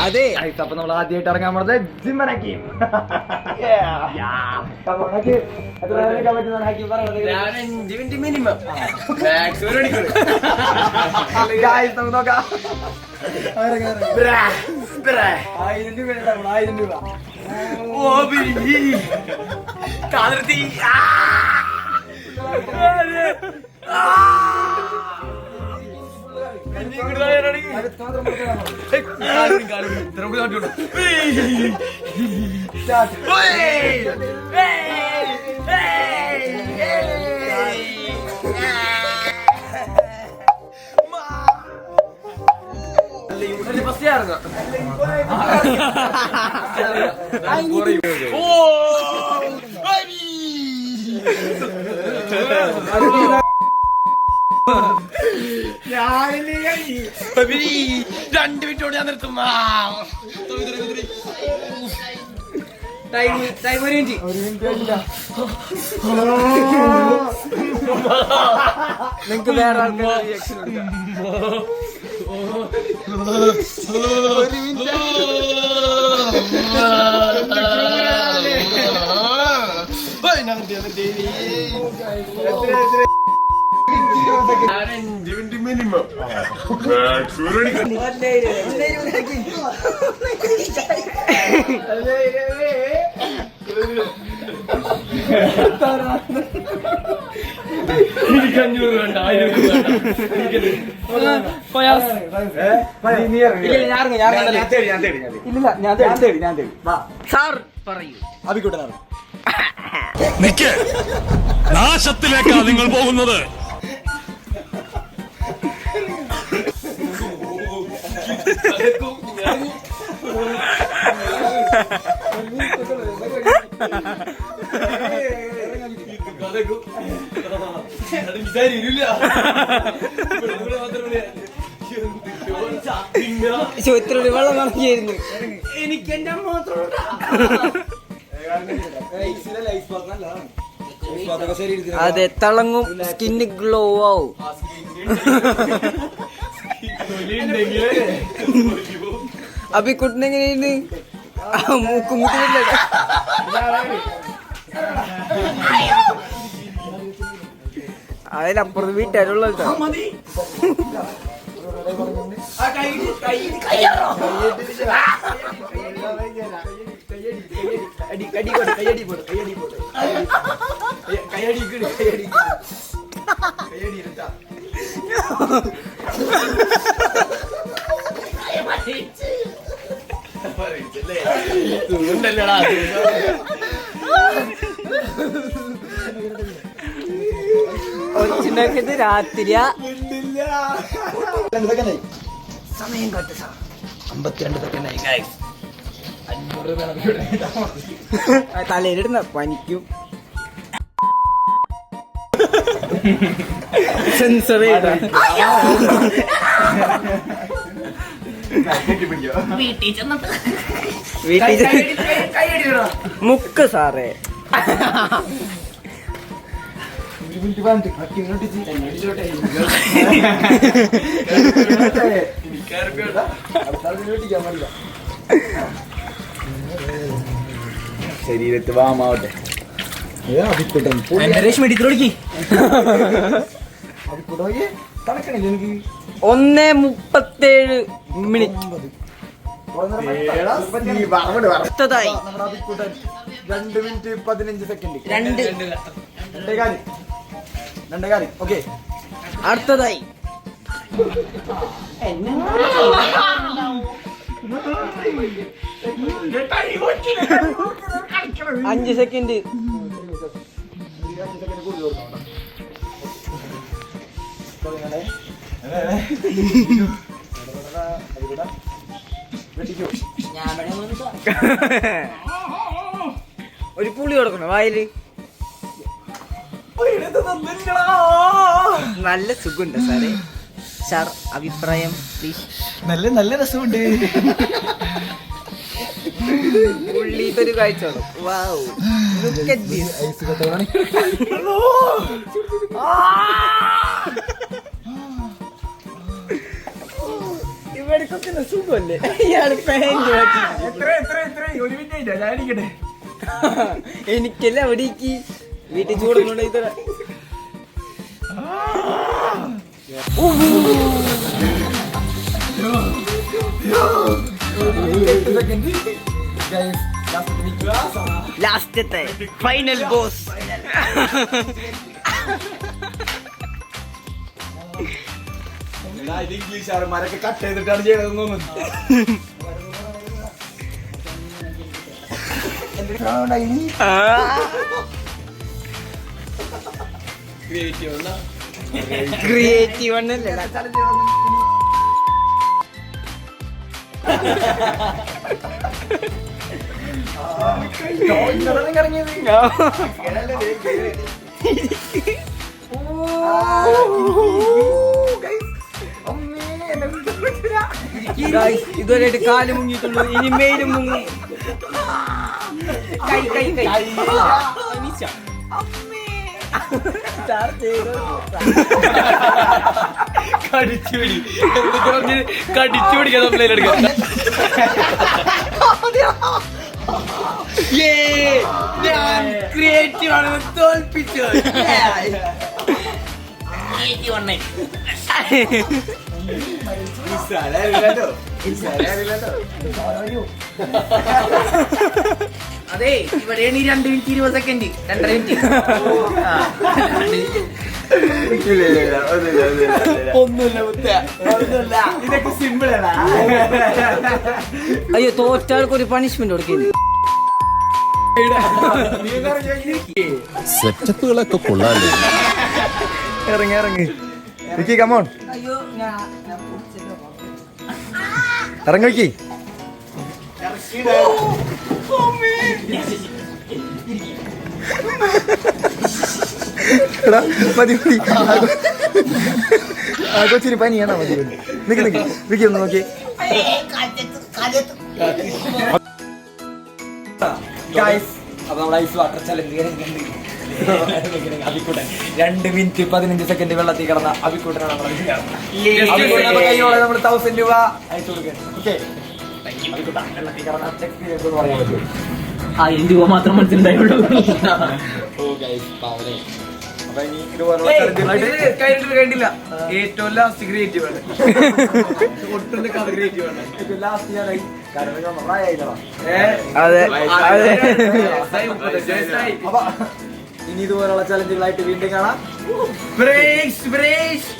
അതെ. അപ്പൊ നമ്മൾ ആദ്യമായിട്ട് ഇറങ്ങാൻ പോണത് ജിമ്മൻ ഹക്കീം മിനിറ്റ് മിനിമം നോക്കാം. ആയിരം രൂപ ആയിരം രൂപ. കാതിർത്തി ഫസ്റ്റ് ഇറങ്ങാം രണ്ട് മിനിറ്റോട് ഞാൻ നിർത്തും മിനിറ്റ് നിങ്ങക്ക് വേറെ ആൾക്കാർ റിയാക്ഷൻ അഞ്ച് മിനിറ്റ് മിനിമം എനിക്ക് നിക്ക്. നാശത്തിലേക്കാണ് നിങ്ങൾ പോകുന്നത്. ചോദ്യത്തിലൂടെ വെള്ളം നടക്കിയായിരുന്നു എനിക്ക് എന്റെ അതെ തിളങ്ങും സ്കിന്ന് ഗ്ലോ ആവും. അഭിക്കുട്ടിന് എങ്ങനെയുണ്ട് മൂക്ക് മുട്ടില്ല അതിലപ്പുറത്ത് വീട്ടുകാരുള്ള ഒച്ചിണ്ടാക്കിയത് രാത്രിയാ. സമയം കട്ട് സാർ അമ്പത്തിരണ്ട് സെക്കൻഡായി. തലയിലിടുന്ന പനിക്കും. സെൻസർ വീട്ടിൽ മുക്ക് സാറേ. ശരീരത്ത് വാമാവട്ടെ. ഒന്ന് മുപ്പത്തേഴ് മിനിറ്റ്. അടുത്തതായി. രണ്ട് മിനിറ്റ് പതിനഞ്ച് സെക്കൻഡ്. രണ്ട്. രണ്ടേ കാലി. രണ്ടേ കാലി. ഓക്കെ. അടുത്തതായി. അഞ്ച് സെക്കൻഡ്. ഒരു പുളി കൊടുക്കണം വായിൽ. നല്ല സുഖമുണ്ട് സാറേ. സാർ അഭിപ്രായം പ്ലീസ് നല്ല നല്ല രസമുണ്ട്. പുള്ളിത്തൊരു കാഴ്ച വാവ് ലുക്ക് അറ്റ് ദിസ് ഇവർക്കൊക്കെ സുഖമല്ലേ? ഇയാൾ പാന്റ് എത്ര എത്ര എത്ര? ഒരു മിനിറ്റ് ഞാൻ ഇരിക്കട്ടെ എനിക്കല്ല അവിടേക്ക് വീട്ടിൽ ചൂടുന്നുണ്ട് ഇത്ര ലാസ്റ്റത്തെ ഫൈനൽ ബോസ് ഇംഗ്ലീഷുകാരന്മാരൊക്കെ കട്ട് ചെയ്തിട്ടാണ് ചെയ്യണതെന്ന് തോന്നുന്നു ക്രിയേറ്റീവ് ആണല്ലേ ഇതുവരെയായിട്ട് കാൽ മുങ്ങിയിട്ടുള്ളൂ. ഇനി മേലും മുങ്ങും. കൈ കൈ കൈ. കടിച്ചു പിടി. പിടിക്കാൻ നമ്മളെടുക്കാം ഞാൻ ക്രിയേറ്റീവ് ആണ്. തോൽപ്പിച്ചു. അതെ ഇവിടെയാണ് ഈ രണ്ട് മിനിറ്റ് ഇരുപത് സെക്കൻഡ് രണ്ടര മിനിറ്റ് ഒന്നുമില്ല മുത്ത ഒന്നുമില്ല. ഇതൊക്കെ സിമ്പിൾ ആണ്. അയ്യോ തോറ്റാൾക്ക് ഒരു പണിഷ്മെന്റ് കൊടുക്കുന്നു സെറ്റപ്പുകളൊക്കെ കൊള്ളാല്ലേ ഇറങ്ങി ഇറങ്ങി. വിക്കി കമോൺ ഇറങ്ങി വിക്കി. എടാ മതി മതി. ആ കൊച്ചിന് പനിയാണോ? മതി മതി. നിക്ക് നിക്ക്. വിക്കി ഒന്ന് നോക്കി. ഗൈസ് അപ്പൊ നമ്മൾ ഐസ് വാട്ടർ ചലഞ്ച് അഭിക്കൂട്ടൻ രണ്ട് മിനിറ്റ് പതിനഞ്ച് സെക്കൻഡ് വെള്ളത്തിൽ കിടന്ന അഭിക്കൂട്ടനാണ് നമ്മൾ കൈയോടെ നമ്മൾ തൗസൻഡ് രൂപ അയച്ചു ആയിരം രൂപ മാത്രം മനസ്സിലുണ്ടായുള്ളൂ. കഴിഞ്ഞിട്ട് വേണ്ടില്ല ഏറ്റവും ലാസ്റ്റ് ക്രിയേറ്റീവ് ആണ്. ലാസ്റ്റ് ഞാനായി അതെ, അതെ. അപ്പൊ ഇനി ഇതുപോലുള്ള ചലഞ്ചുകളായിട്ട് വീണ്ടും കാണാം ബ്രേക്സ് ബ്രേക്സ്